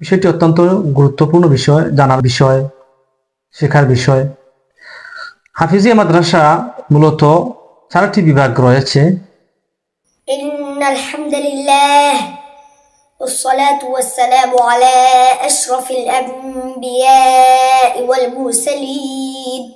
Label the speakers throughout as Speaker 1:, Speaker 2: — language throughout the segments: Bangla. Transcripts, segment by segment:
Speaker 1: বিষয়টি অত্যন্ত গুরুত্বপূর্ণ বিষয় জানার বিষয় শেখার বিষয় হাফিজিয়া মাদ্রাসা মূলত চারটি বিভাগ রয়েছে
Speaker 2: إن الحمد لله والصلاة والسلام على أشرف الأنبياء والمرسلين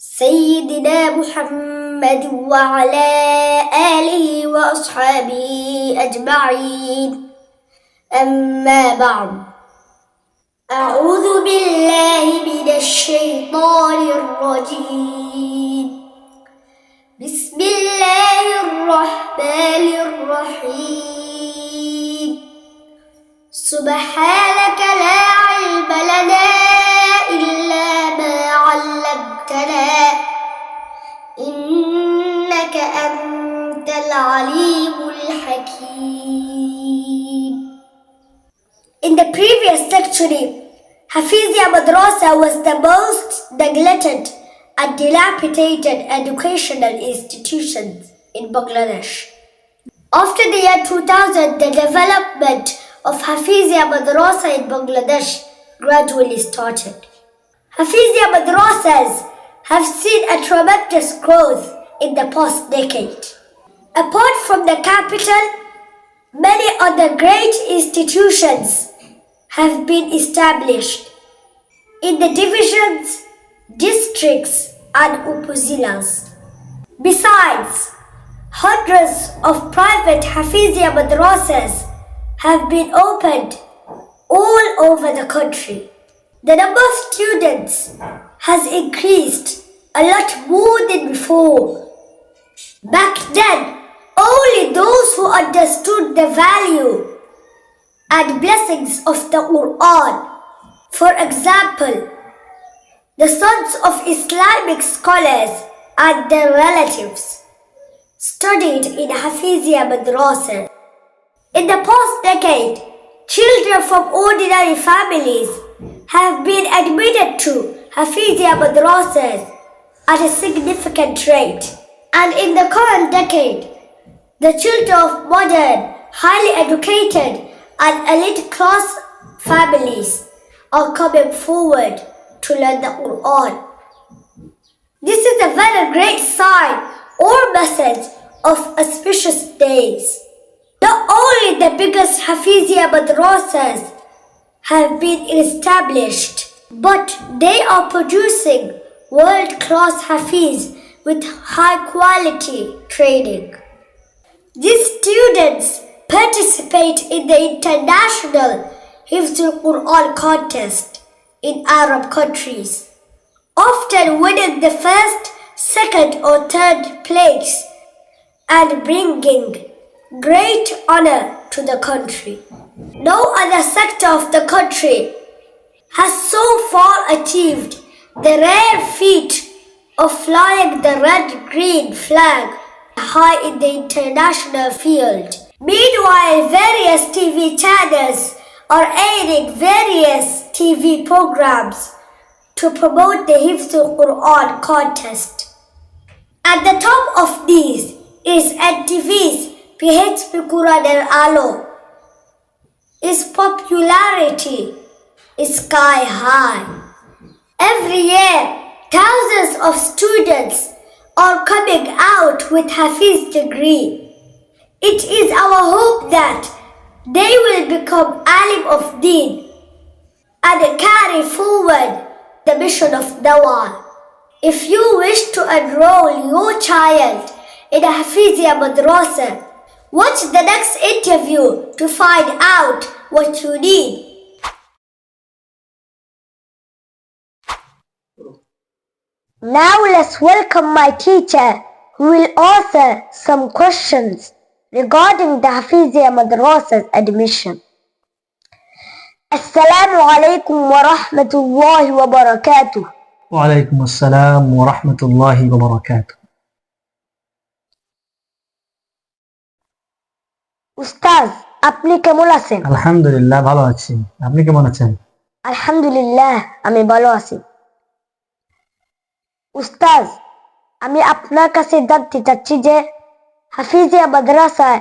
Speaker 2: سيدنا محمد وعلى آله وأصحابه أجمعين أما بعد. أعوذ بالله من الشيطان الرجيم. بسم الله الرحمن الرحيم. سبحانك لا علم لنا إلا ما علمتنا. إنك أنت العليم الحكيم. Previous lecture, Hafizia Madrasa was the most neglected and dilapidated educational institutions in Bangladesh. After the year 2000, the development of Hafizia Madrasa in Bangladesh gradually started. Hafizia Madrasas have seen a tremendous growth in the past decade. Apart from the capital, many other great institutions have been established in the divisions, districts, and upazilas. Besides, hundreds of private Hafizia madrasas have been opened all over the country. The number of students has increased a lot more than before. Back then, only those who understood the value and blessings of the Quran, for example, the sons of Islamic scholars and their relatives, studied in Hafizia madrasa. In the past decade, children from ordinary families have been admitted to Hafizia madrasas at a significant rate. And in the current decade, the children of modern, highly educated, and elite class families are coming forward to learn the Quran. This is a very great sign or message of auspicious days. Not only the biggest Hafizia madrasas have been established, but they are producing world-class Hafiz with high quality training. These students participate in the international Hifzul Quran contest in Arab countries, often winning the first, second, or third place and bringing great honor to the country. No other sector of the country has so far achieved the rare feat of flying the red green flag high in the international field. Meanwhile, various TV channels are airing various TV programs to promote the Hifzul Quran contest. At the top of these is NTV's PHP Quran El Alo. Its popularity is sky high. Every year, thousands of students are coming out with Hafiz degree. It is our hope that they will become alim of deen and carry forward the mission of Dawah. If you wish to enroll your child in a Hafizia madrasa, watch the next interview to find out what you need. Now let's welcome my teacher who will answer some questions regarding the Hafizia Madrasa's admission. Assalamu alaikum wa rahmatullahi wa barakatuh.
Speaker 1: ওয়ালাইকুম আসসালাম ওরহমতুল্লাহি ওবরাকাত
Speaker 2: উস্তাজ আপনি কেমন আছেন
Speaker 1: আলহামদুলিল্লাহ ভালো আছি আপনি কেমন আছেন
Speaker 2: আলহামদুলিল্লাহ আমি ভালো আছি উস্তাজ আমি আপনার কাছে জানতে চাচ্ছি যে হাফিজিয়া মাদ্রাসায়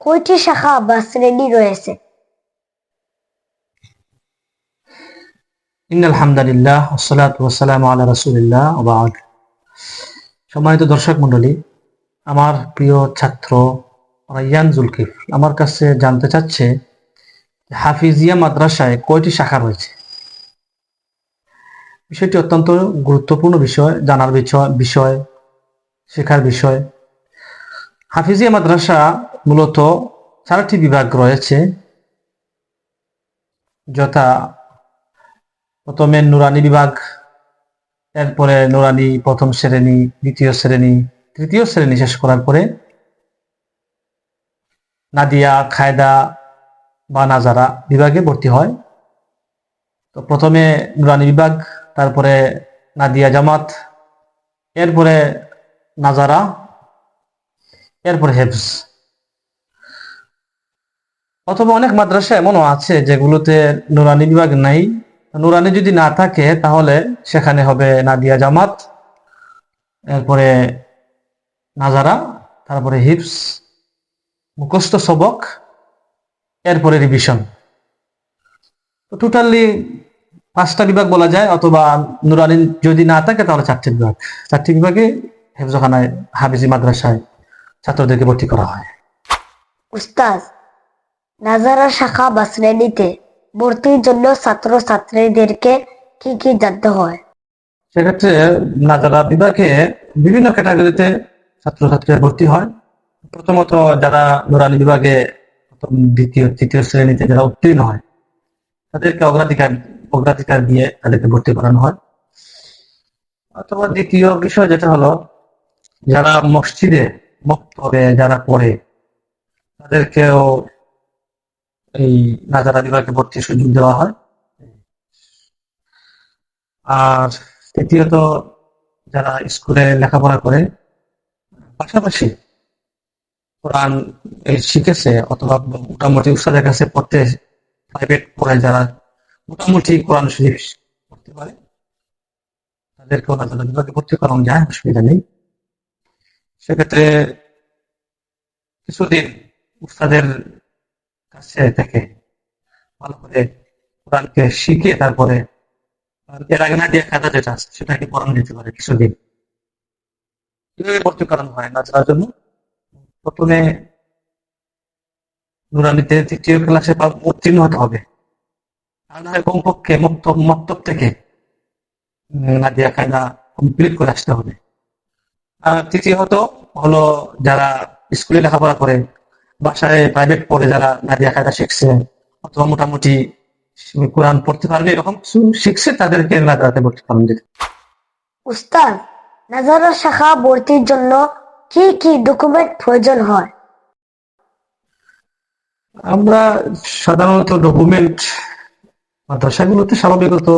Speaker 2: কয়টি শাখা বা শ্রেণি রয়েছে?
Speaker 1: ইন আলহামদুলিল্লাহ ওসালাত ওসালাম আল্লাহ রসুলিল্লাহ ওবাদ সম্মানিত দর্শক মণ্ডলী, আমার প্রিয় ছাত্র রাইয়ান জুলকিফ আমার কাছে জানতে চাচ্ছে হাফিজিয়া মাদ্রাসায় কয়টি শাখা রয়েছে? বিষয়টি অত্যন্ত গুরুত্বপূর্ণ বিষয়, জানার বিষয় বিষয়, শেখার বিষয়। হাফিজিয়া মাদ্রাসা মূলত চারটি বিভাগ রয়েছে, যথা প্রথমে নুরানি বিভাগ, এরপরে নুরানি প্রথম শ্রেণি, দ্বিতীয় শ্রেণি, তৃতীয় শ্রেণি শেষ করার পরে নাদিয়া, খায়দা বা নাজারা বিভাগে ভর্তি হয়। তো প্রথমে নুরানি বিভাগ, তারপরে নাদিয়া জামাত, এরপরে নাজারা এরপরে হেফজ। অথবা অনেক মাদ্রাসা এমনও আছে যেগুলোতে নুরানি বিভাগ নাই। নুরানি যদি না থাকে, তাহলে সেখানে হবে নাদিয়া জামাত, এরপরে নাজারা, তারপরে হিপস মুখস্থ সবক, এরপরে রিভিশন টোটালি পাঁচটা বিভাগ বলা যায়, অথবা নুরানি যদি না থাকে, তাহলে চারটি বিভাগ। চারটি বিভাগে হেফজখানায় হাফিজি মাদ্রাসায় ছাত্রদেরকে ভর্তি করা হয়।
Speaker 2: উস্তাজ নাজারা শাখা বা শ্রেণীতে ভর্তির জন্য ছাত্র ছাত্রীদেরকে কি কি জানতে হয়?
Speaker 1: সেক্ষেত্রে নাজারা বিভাগে বিভিন্ন ক্যাটাগরিতে ছাত্রছাত্রীরা ভর্তি হয়। প্রথমত যারা নুরানি বিভাগে প্রথম দ্বিতীয় তৃতীয় শ্রেণীতে যারা উত্তীর্ণ হয় তাদেরকে অগ্রাধিকার অগ্রাধিকার দিয়ে তাদেরকে ভর্তি করানো হয়। অথবা দ্বিতীয় বিষয় যেটা হলো যারা মসজিদে মক্তবে যারা পড়ে, তাদেরকেও এই নাজারা বিভাগে ভর্তির সুযোগ দেওয়া হয়। আর তৃতীয়ত, যারা স্কুলে লেখাপড়া করে, পাশাপাশি কোরআন শিখেছে অথবা মোটামুটি উস্তাদের কাছে পড়তে প্রাইভেট পড়ে যারা মোটামুটি কোরআন শরীফ পড়তে পারে, তাদেরকেও নাজারা বিভাগে ভর্তি করানো যায়, অসুবিধা নেই। সেক্ষেত্রে কিছুদিন উস্তাদের কাছে থেকে ভালো করে কোরআনকে শিখে তারপরে এর আগে না দিয়ে খাতা যেটা আছে সেটাকে পারে কিছুদিন। ভর্তি করানো হয় না, যার জন্য প্রথমে নুরানিতে তৃতীয় ক্লাসে উত্তীর্ণ হতে হবে। আর না কমপক্ষে মক্তব মক্তব থেকে নাদিয়া কায়দা কমপ্লিট করে আসতে হবে। তৃতীয়ত হলো যারা স্কুলে লেখাপড়া করে বাসায় প্রাইভেট পড়ে যারা নাদিয়া কায়দা শিখছে অথবা মোটামুটি কোরআন পড়তে পারবে এরকম কিছু শিখছে তাদেরকে নাজারাতে ভর্তি করানো যেতে
Speaker 2: উস্তাদ নাজারা শাখা ভর্তির জন্য কি কি ডকুমেন্ট প্রয়োজন হয়?
Speaker 1: আমরা সাধারণত ডকুমেন্ট মাদ্রাসাগুলোতে স্বাভাবিকত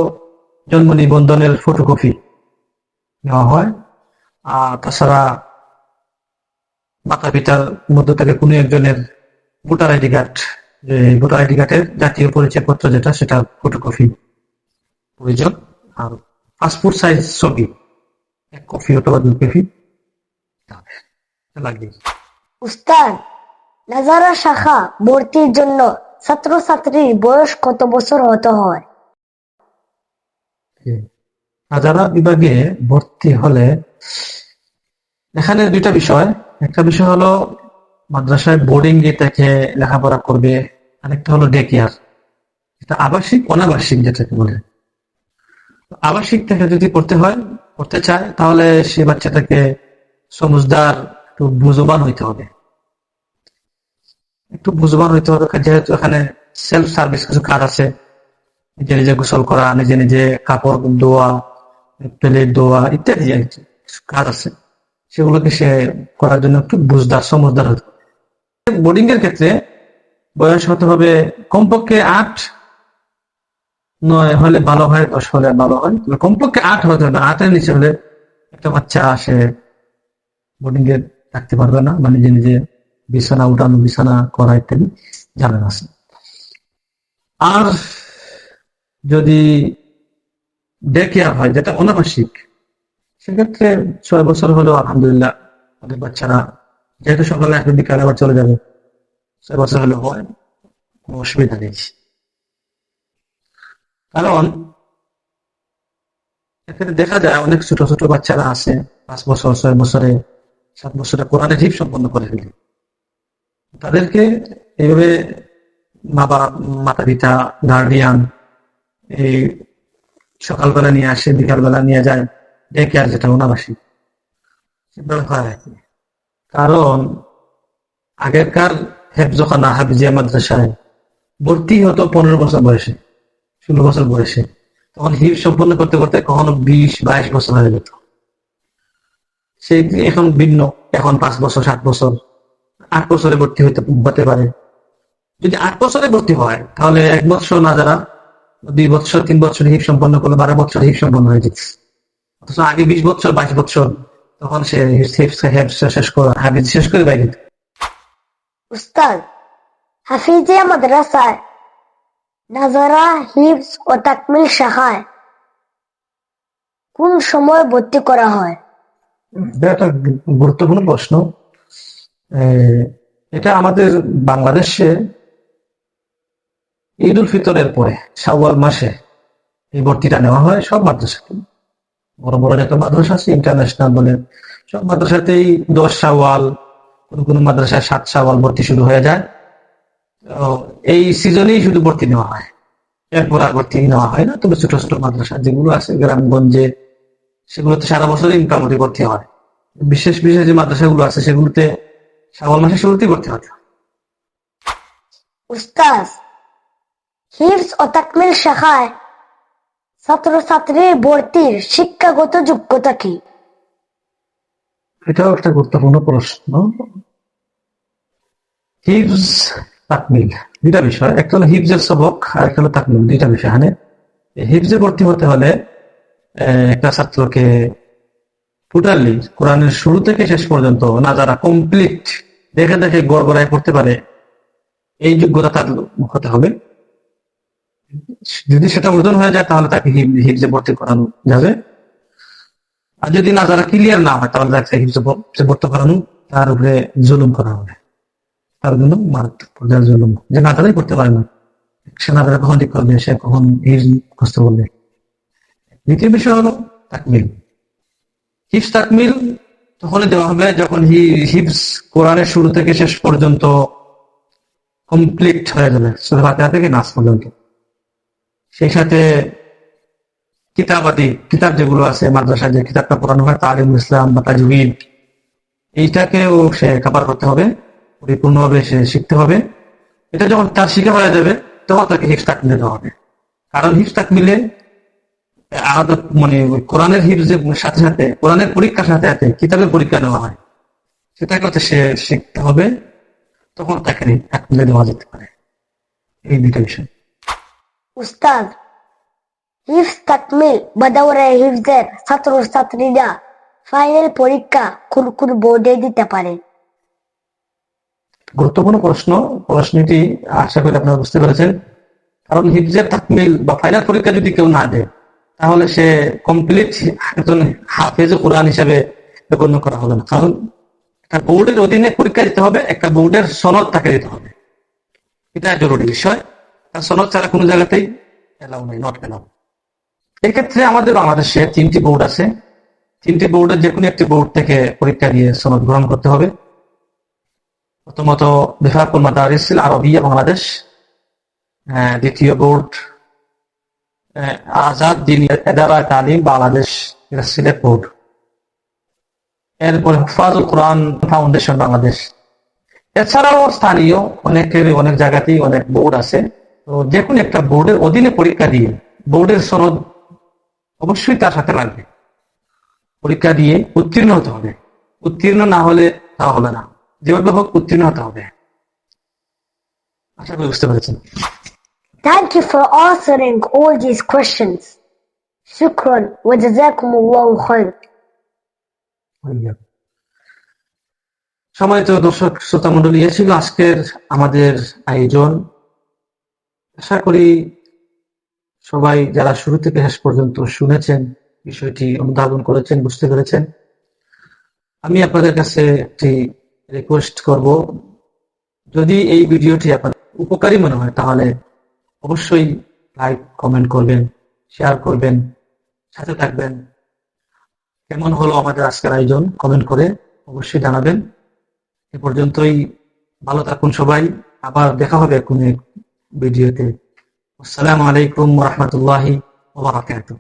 Speaker 1: জন্ম নিবন্ধনের ফটোকপি নেওয়া হয়। আর তাছাড়া মাতা পিতার মধ্য থেকে কোনো একজনের ভোটার আইডি কার্ড যে ভোটার আইডি কার্ডের জাতীয় পরিচয়পত্র যেটা সেটা ফটোকপি প্রয়োজন। আর পাসপোর্ট সাইজ ছবি এক কপি অথবা দুই কপি লাগবে।
Speaker 2: উস্তাদ নাজারা শাখা ভর্তির জন্য ছাত্রছাত্রীর বয়স কত বছর হতে হয়?
Speaker 1: হাজারা বিভাগে ভর্তি হলে এখানে দুইটা বিষয়। একটা বিষয় হলো মাদ্রাসায় বোর্ডিং এ থেকে লেখাপড়া করবে, আরেকটা হলো ডে কেয়ার এটা আবাসিক, অনাবাসিক যেটাকে বলে। আবাসিক থেকে যদি পড়তে হয়, পড়তে চায়, তাহলে সে বাচ্চাটাকে সমুজদার, একটু বুঝবান হইতে হবে। একটু বুঝবান হইতে হবে যেহেতু এখানে সেলফ সার্ভিস কিছু কাজ আছে, নিজে নিজে গোসল করা, নিজে নিজে কাপড় ধোয়া, প্লেট ধোয়া, ইত্যাদি আর কাজ আছে। সেগুলোকে সে করার জন্য একটু বুঝদার সমজদার হতে হবে। বোর্ডিং এর ক্ষেত্রে বয়স হতে হবে কমপক্ষে আট, নয় হলে ভালো হয়, দশ হলে ভালো হয়। কমপক্ষে আট হতে হবে। আটের নিচে হলে একটা বাচ্চা আসে বোর্ডিং এ থাকতে পারবে না মানে নিজে নিজে বিছানা উঠানো, বিছানা করা ইত্যাদি জানেন আছে। আর যদি ডে কেয়ার হয়, যেটা অনাবাসিক সেক্ষেত্রে ছয় বছর হলেও আলহামদুলিল্লাহ আমাদের বাচ্চারা যেহেতু সকালে একদিন বিকালে আবার চলে যাবে, ছয় বছর হলেও হয়, কোনো অসুবিধা নেই। কারণ এখানে দেখা যায় অনেক ছোট ছোট বাচ্চারা আছে, পাঁচ বছর, ছয় বছরে, সাত বছরে কোরআনে হিপ সম্পন্ন করে ফেলে। তাদেরকে এইভাবে মা বাবা মাতা পিতা গার্ডিয়ান এই সকালবেলা নিয়ে আসে, বিকালবেলা নিয়ে যায়। ডেকে আর যেটা ওনাবাসী সেভাবে। কারণ আগেরকার হেফজখানা হাফিজিয়া মাদ্রাসায় ভর্তি হতো পনেরো বছর বয়সে, ষোলো বছর বয়সে। তখন হিপ সম্পন্ন করতে করতে কখনো বিশ, বাইশ বছর হয়ে যেত। সেই এখন ভিন্ন, এখন পাঁচ বছর, সাত বছর, আট বছরে ভর্তি হইতে হতে পারে। যদি আট বছরে ভর্তি হয়, তাহলে এক বছর না যারা, দুই বছর তিন বছর হিপ সম্পন্ন করলে, বারো বছর হিপ সম্পন্ন হয়ে যেত। অথচ আগে বিশ বছর বাইশ বছর তখন সে শেষ করে হাফিজ শেষ করে বাইরে।
Speaker 2: উস্তাদ হাফিজিয়া মাদ্রাসায় নাজারা হিফজ ও তাকমিল কোন সময় ভর্তি করা হয়?
Speaker 1: একটা গুরুত্বপূর্ণ প্রশ্ন। এটা আমাদের বাংলাদেশে ঈদ উল ফিতরের পরে শাওয়াল মাসে এই ভর্তিটা নেওয়া হয় সব মাদ্রাসাতে বড় বড় যত মাদ্রাসা আছে ইন্টারন্যাশনাল বলে। সব মাদ্রাসাতেই দশ শাওয়াল কোন কোন মাদ্রাসায় সাত শাওয়াল ভর্তি শুরু হয়ে যায়। এই সিজনেই শুধু ভর্তি নেওয়া হয়। এরপর আর ভর্তি নেওয়া হয় না। তবে ছোট ছোট মাদ্রাসা যেগুলো আছে, গ্রামগঞ্জে, সেগুলোতে সারা বছরই মোটামুটি ভর্তি হয়। বিশেষ বিশেষ যে মাদ্রাসাগুলো আছে, সেগুলোতে শ্রাবণ মাসের শুরুতেই ভর্তি হয়।
Speaker 2: উস্তাদ, হিফজ ও তাকমিল শাখায়। ছাত্রছাত্রীর ভর্তির শিক্ষাগত যোগ্যতা কি?
Speaker 1: এটাও একটা গুরুত্বপূর্ণ প্রশ্ন। তাকমিল, দুইটা বিষয়। একটা হলো সবক, আর একটা হলো তাকমিল, দুইটা বিষয়। এখানে ভর্তি হতে হলে একটা ছাত্রকে টোটালি কোরআনের শুরু থেকে শেষ পর্যন্ত না যারা কমপ্লিট দেখে দেখে গড় গড়ায় পড়তে পারে, এই যোগ্যতা তার হতে হবে। যদি সেটা ওজন হয়ে যায়, তাহলে তাকে হিফজে ভর্তি করানো যাবে। আর যদি না, যারা ক্লিয়ার না হয়, তাহলে তাকে হিফজে ভর্তি করানো, তার উপরে জুলুম করা হবে। তার জন্য মারাত্মক পর্যায়ের জুলুম। যে না তারাই করতে পারে না। সে না তারা কখন ঠিক করবে, সে কখন হিফজ মুখস্থ করবে। দ্বিতীয় বিষয় হলো তাকমিল। হিফজ তাকমিল তখনই দেওয়া হবে যখন হি- হিফজ কোরআনের শুরু থেকে শেষ পর্যন্ত কমপ্লিট হয়ে যাবে। ফাতিহা থেকে নাচ পর্যন্ত। সেই সাথে কিতাবাদি, কিতাব যেগুলো আছে, মাদ্রাসায় যে কিতাবটা পড়ানো হয় তালিম ইসলাম বা তাজবিদ এইটাকেও সে কাবার করতে হবে, পরিপূর্ণভাবে সে শিখতে হবে। এটা যখন তার শিখে হয়ে যাবে, তখন তাকে হিফ তাকমিলে দেওয়া হবে। কারণ হিফ তাকমিলে আলাদা মানে কোরআনের হিফজের সাথে সাথে, কোরআনের পরীক্ষার সাথে সাথে কিতাবের পরীক্ষা নেওয়া হয়। সেটাকে হচ্ছে সে শিখতে হবে, তখন তাকে তাকমিলে দেওয়া যেতে পারে। এই দুইটা বিষয়।
Speaker 2: হিফজ তাকমিল বা দাওরা হিফজের ছাত্রছাত্রীরা ফাইনাল পরীক্ষা কোন বোর্ডে দিতে পারে
Speaker 1: গুরুত্বপূর্ণ প্রশ্ন, প্রশ্নটি আশা করি আপনারা বুঝতে পেরেছেন। কারণ হিফজের তাকমিল বা ফাইনাল পরীক্ষা যদি কেউ না দেয়, তাহলে সে কমপ্লিট একজন হাফেজ কোরআন হিসাবে গণ্য করা হবে না। কারণ একটা বোর্ডের অধীনে পরীক্ষা দিতে হবে, একটা বোর্ডের সনদ তাকে দিতে হবে। এটা জরুরি বিষয়। সনদ ছাড়া কোনো জায়গাতেই এলাও নেই নট এলাও এক্ষেত্রে আমাদের বাংলাদেশে তিনটি বোর্ড আছে। তিনটি বোর্ডের যে কোনো একটি বোর্ড থেকে পরীক্ষা দিয়ে সনদ গ্রহণ করতে হবে। প্রথমত বিভাকুল মাদারিস আরবিয়া বাংলাদেশ। দ্বিতীয় বোর্ড আজাদ দিন এদারা তালিম, বাংলাদেশ এটা সিলেট বোর্ড এরপরে হুফাজুল কোরআন ফাউন্ডেশন বাংলাদেশ। এছাড়াও স্থানীয় অনেকের অনেক জায়গাতেই অনেক বোর্ড আছে। যে কোনো একটা বোর্ডের অধীনে পরীক্ষা দিয়ে বোর্ডের সনদ অবশ্যই তার সাথে লাগবে। পরীক্ষা দিয়ে উত্তীর্ণ হতে হবে। উত্তীর্ণ না হলে তা হবে না। যেভাবে হোক উত্তীর্ণ হতে হবে। আশা করি বুঝতে পেরেছেন।
Speaker 2: Thank you for answering all these questions. Shukran wa jazakumullahu khair.
Speaker 1: সময়ত দর্শক শ্রোতা মন্ডলী ছিল আজকের আমাদের আয়োজন। আশা করি সবাই যারা শুরু থেকে শেষ পর্যন্ত শুনেছেন, বিষয়টি অনুধাবন করেছেন, বুঝতে পেরেছেন, আমি আপনাদের কাছে একটি রিকোয়েস্ট করব। যদি এই ভিডিওটি আপনার উপকারী মনে হয়, তাহলে অবশ্যই লাইক কমেন্ট করবেন শেয়ার করবেন, সাথে থাকবেন। কেমন হলো আমাদের আজকের আয়োজন? কমেন্ট করে অবশ্যই জানাবেন। এ পর্যন্তই। ভালো থাকুন সবাই। আবার দেখা হবে কোনো ভিডিওতে। আসসালামু আলাইকুম রহমতুল্লাহি ওবরাকাতুহ